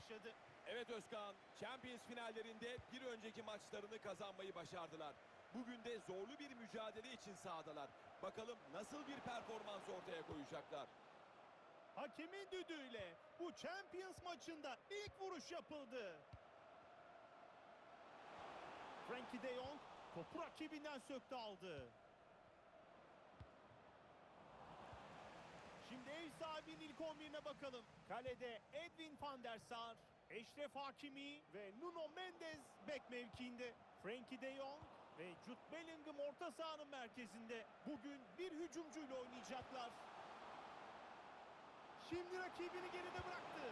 başladı. Evet Özkan, Champions finallerinde bir önceki maçlarını kazanmayı başardılar. Bugün de zorlu bir mücadele için sahadalar. Bakalım nasıl bir performans ortaya koyacaklar. Hakemin düdüğüyle bu Champions maçında ilk vuruş yapıldı. Frankie de Jong topu rakibinden söktü aldı. Şimdi ev sahibinin ilk 11'ine bakalım. Kalede Edwin van der Sar, Eşref Hakimi ve Nuno Mendes bek mevkiinde. Frankie de Jong ve Jude Bellingham orta sahanın merkezinde. Bugün bir hücumcuyla oynayacaklar. Şimdi rakibini geride bıraktı.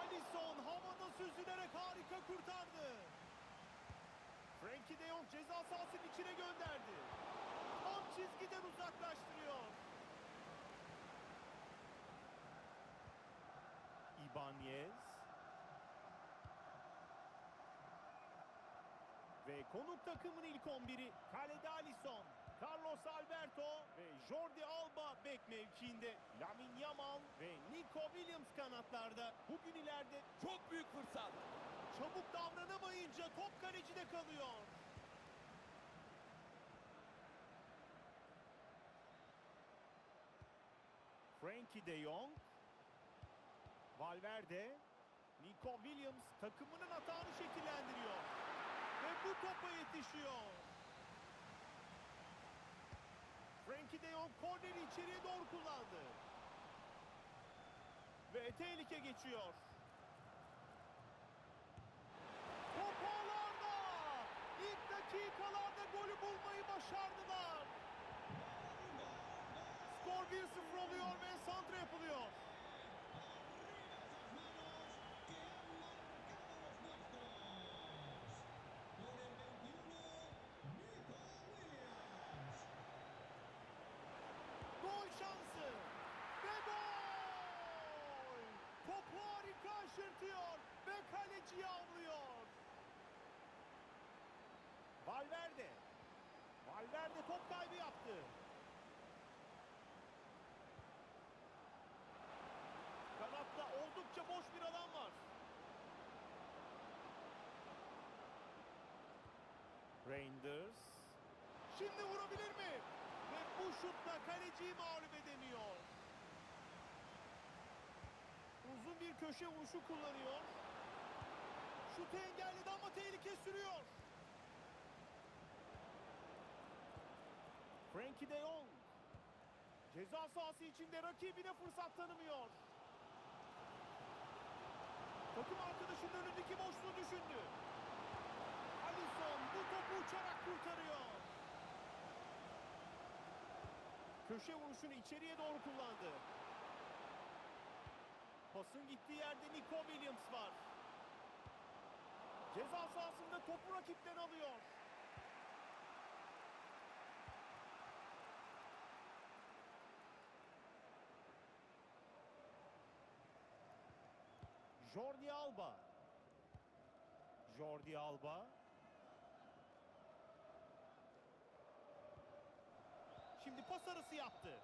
Alisson havada süzülerek harika kurtardı. Frankie de Jong ceza sahasının içine gönderdi. Tam çizgiden uzaklaştırıyor. Ibanez. Ve konuk takımın ilk 11'i kalede Alisson, Carlos Alberto ve Jordi Alba bek mevkiinde. Lamine Yamal ve Nico Williams kanatlarda. Bugün ileride Çok büyük fırsat. çabuk davranamayınca top kalecide kalıyor. Frankie de Jong, Valverde, Nico Williams takımının hatağını şekillendiriyor. Ve bu topa yetişiyor. Frankie de Jong korneri içeriye doğru kullandı. Ve tehlike geçiyor. Top ağlarda. İlk dakikalarda golü bulmayı başardılar. Skor 1-0 oluyor ve santra yapılıyor. Gol şansı. Ve gol! Topu harika aşırtıyor ve kaleci avlıyor. Valverde. Valverde top kaybı yaptı. Kanatta oldukça boş bir alan var. Reinders. Şimdi vurabilir mi? Ve bu şutla kaleciyi mağlup edemiyor. Uzun bir köşe vuruşu kullanıyor. Şutu engelledi ama tehlike sürüyor. Frankie de Jong. Ceza sahası içinde rakibine fırsat tanımıyor. Takım arkadaşının önündeki boşluğu düşündü. Alisson bu topu uçarak kurtarıyor. Köşe vuruşunu içeriye doğru kullandı. Pasın gittiği yerde Nico Williams var. Ceza sahasında topu rakipten alıyor. Jordi Alba. Jordi Alba. Şimdi pas arası yaptı.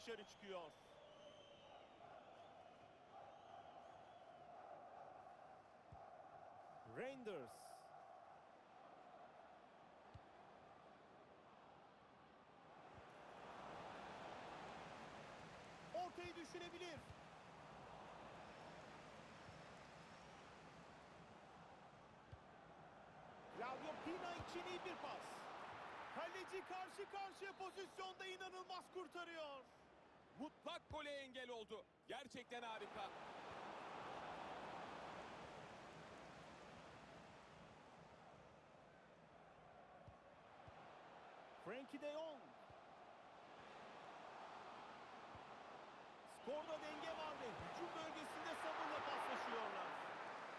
Dışarı çıkıyor. Reinders. Ortayı düşünebilir. Claudio Pina için iyi bir pas. Kaleci karşı karşıya pozisyonda inanılmaz kurtarıyor mutlak gole engel oldu. Gerçekten harika. Frankie de Jong. Skorda denge var ve hücum bölgesinde sabırla paslaşıyorlar.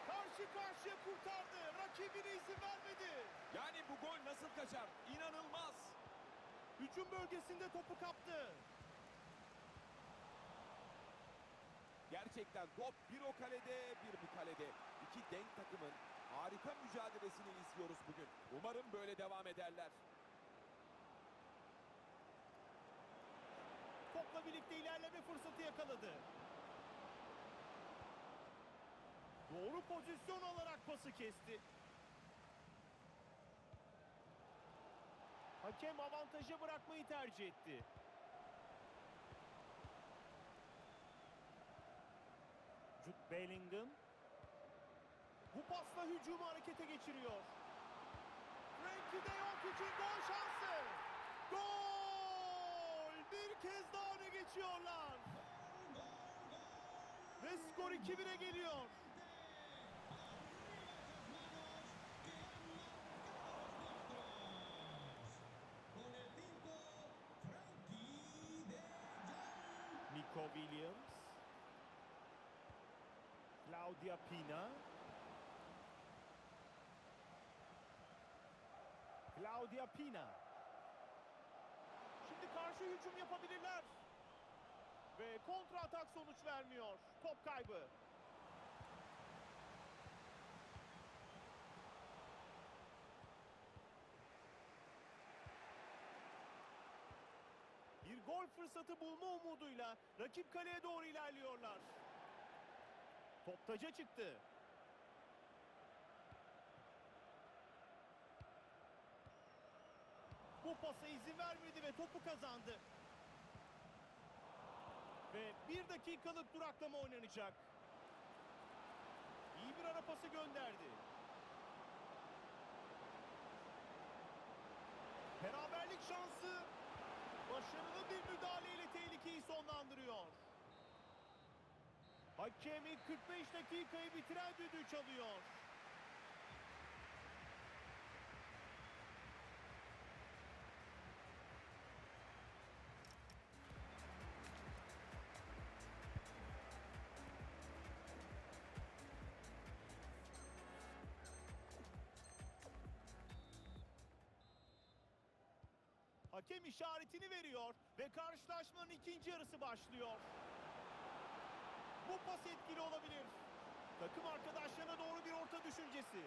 Karşı karşıya kurtardı. Rakibine izin vermedi. Yani bu gol nasıl kaçar? İnanılmaz. Hücum bölgesinde topu kaptı. Gerçekten top bir o kalede bir bu kalede. İki denk takımın harika mücadelesini izliyoruz bugün. Umarım böyle devam ederler. Topla birlikte ilerleme fırsatı yakaladı. Doğru pozisyon olarak pası kesti. Hakem avantaja bırakmayı tercih etti. Jude Bellingham bu pasla hücumu harekete geçiriyor. Frenkie de Jong için gol şansı. Gol! Bir kez daha öne geçiyorlar. Ve skor 2-1'e geliyor. Nico Williams. Claudia Pina. Claudia Pina. Şimdi karşı hücum yapabilirler. Ve kontra atak sonuç vermiyor. Top kaybı. Bir gol fırsatı bulma umuduyla rakip kaleye doğru ilerliyorlar. Top taca çıktı. Bu pasa izin vermedi ve topu kazandı. Ve bir dakikalık duraklama oynanacak. İyi bir ara pası gönderdi. Beraberlik şansı başarılı bir müdahaleyle tehlikeyi sonlandırıyor. Hakemi 45 dakikayı bitiren düdüğü çalıyor. Hakem işaretini veriyor ve karşılaşmanın ikinci yarısı başlıyor. Bu pas etkili olabilir. Takım arkadaşlarına doğru bir orta düşüncesi.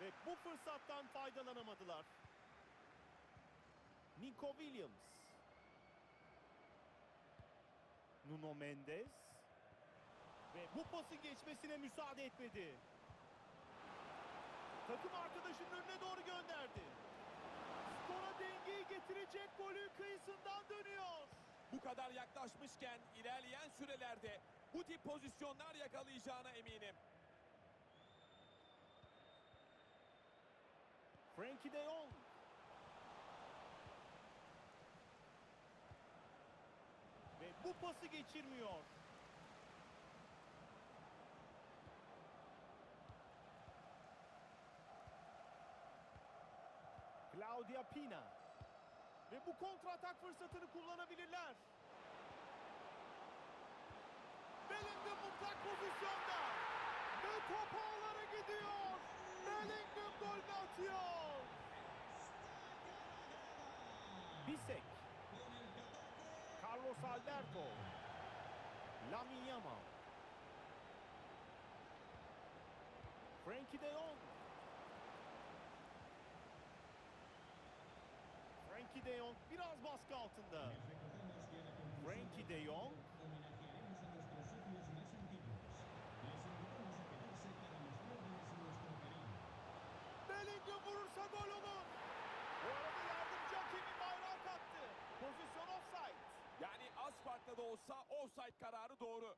Ve bu fırsattan faydalanamadılar. Nico Williams. Nuno Mendes. Ve bu pasın geçmesine müsaade etmedi. Takım arkadaşının önüne doğru gönderdi. Skora dengeyi getirecek golün kıyısından dönüyor. Bu kadar yaklaşmışken ilerleyen sürelerde bu tip pozisyonlar yakalayacağına eminim. Frankie de Jong. Ve bu pası geçirmiyor. Claudia Pina. Ve bu kontra atak fırsatını kullanabilirler. Bellingham mutlak pozisyonda. Ve top ağlara gidiyor. Bellingham golünü atıyor. Bisek. Carlos Alberto. Lamine Yamal. Frankie de Jong. Frankie de Jong biraz baskı altında. Frankie de Jong. Bellingham vurursa gol olur. Bu arada yardımcı hakemin bayrağı kalktı. Pozisyon offside. Yani az farkla da olsa offside kararı doğru.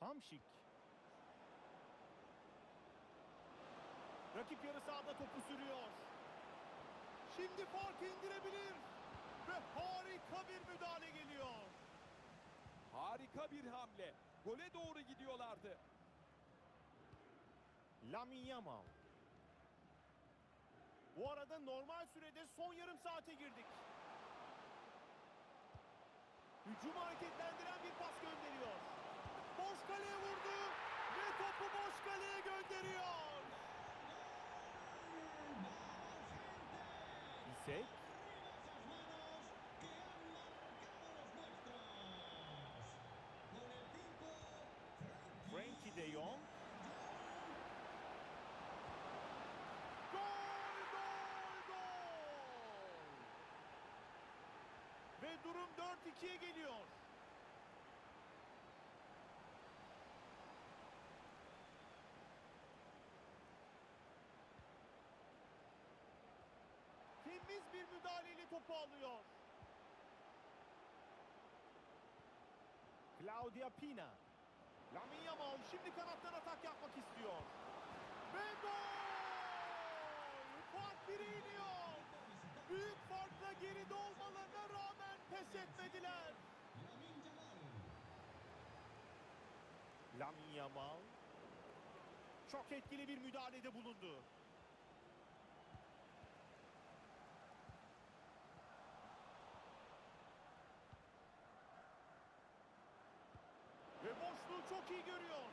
Hamşik. Rakip yarı sahada topu sürüyor. Şimdi farkı indirebilir. Ve harika bir müdahale geliyor. Harika bir hamle. Gole doğru gidiyorlardı. Lamine Yamal. Bu arada normal sürede son yarım saate girdik. Hücumu hareketlendiren bir pas gönderiyor. Boş kaleye vurdu ve topu boş kaleye gönderiyor. İsek. Frankie de Jong. Gol, gol, gol! Ve durum 4-2'ye geliyor. Temiz bir müdahaleyle topu alıyor. Claudia Pina. Lamin Yamal şimdi kanattan atak yapmak istiyor. Ve gol! Fark 1'e iniyor. Büyük farkla geride olmalarına rağmen pes etmediler. Lamin Yamal çok etkili bir müdahalede bulundu. Ve çok iyi görüyor.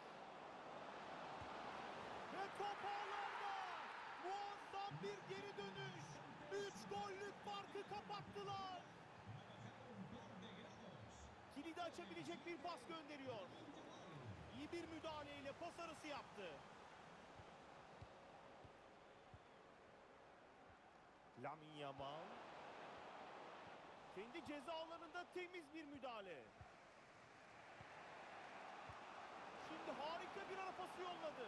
Ve top ağlarda. Muazzam bir geri dönüş. Üç gollük farkı kapattılar. Kilidi açabilecek bir pas gönderiyor. İyi bir müdahaleyle pas arası yaptı. Lamin Yamal. Kendi ceza alanında temiz bir müdahale. Şimdi harika bir ara pası yolladı.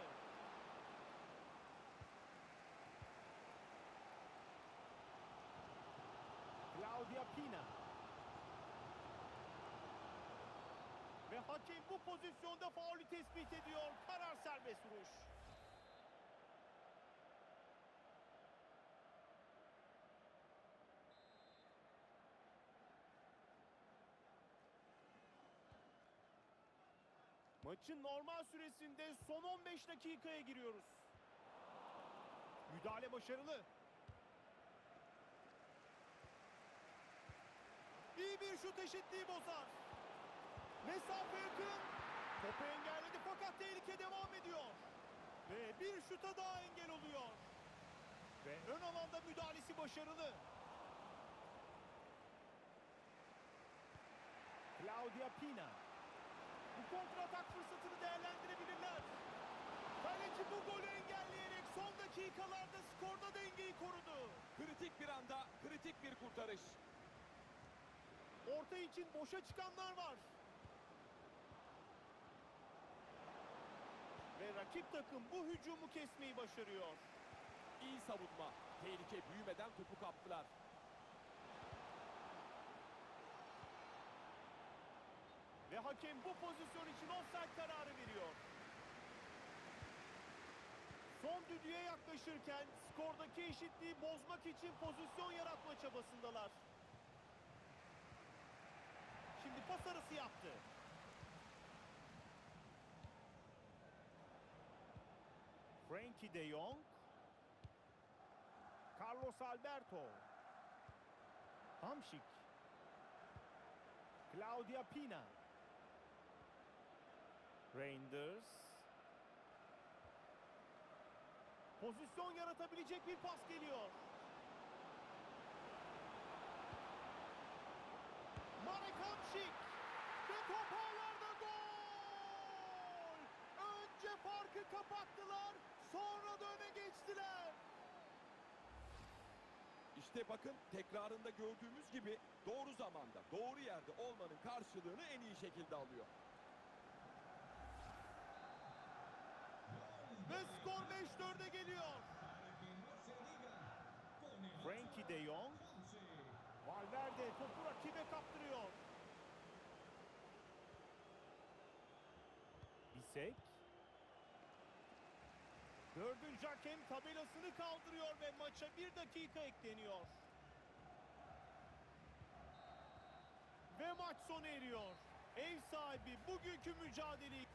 Claudia Pina. Ve hakem bu pozisyonda faulü tespit ediyor. Karar serbest vuruş. Maçın normal süresinde son 15 dakikaya giriyoruz. Müdahale başarılı. İyi bir şut eşitliği bozar. Mesafe yakın. Topu engelledi fakat tehlike devam ediyor. Ve bir şuta daha engel oluyor. Ve ön alanda müdahalesi başarılı. Claudia Pina. Bu kontratak fırsatını değerlendirebilirler. Kaleci bu golü engelleyerek son dakikalarda skorda dengeyi korudu. Kritik bir anda kritik bir kurtarış. Orta için boşa çıkanlar var. Ve rakip takım bu hücumu kesmeyi başarıyor. İyi savunma. Tehlike büyümeden topu kaptılar. Ve hakem bu pozisyon için offside kararı veriyor. Son düdüğe yaklaşırken skordaki eşitliği bozmak için pozisyon yaratma çabasındalar. Şimdi pas arası yaptı. Frankie de Jong. Carlos Alberto. Hamşik. Claudia Pina. Reinders. Pozisyon yaratabilecek bir pas geliyor. Marek Hamşik. Ve top ağlarda gol! Önce farkı kapattılar, sonra da öne geçtiler. İşte bakın tekrarında gördüğümüz gibi doğru zamanda, doğru yerde olmanın karşılığını en iyi şekilde alıyor. Ve skor 5-4'e geliyor. Frankie de Jong. Valverde topu rakibe kaptırıyor. Bisek. Dördüncü hakem tabelasını kaldırıyor ve maça bir dakika ekleniyor. Ve maç sona eriyor. Ev sahibi bugünkü mücadeleyi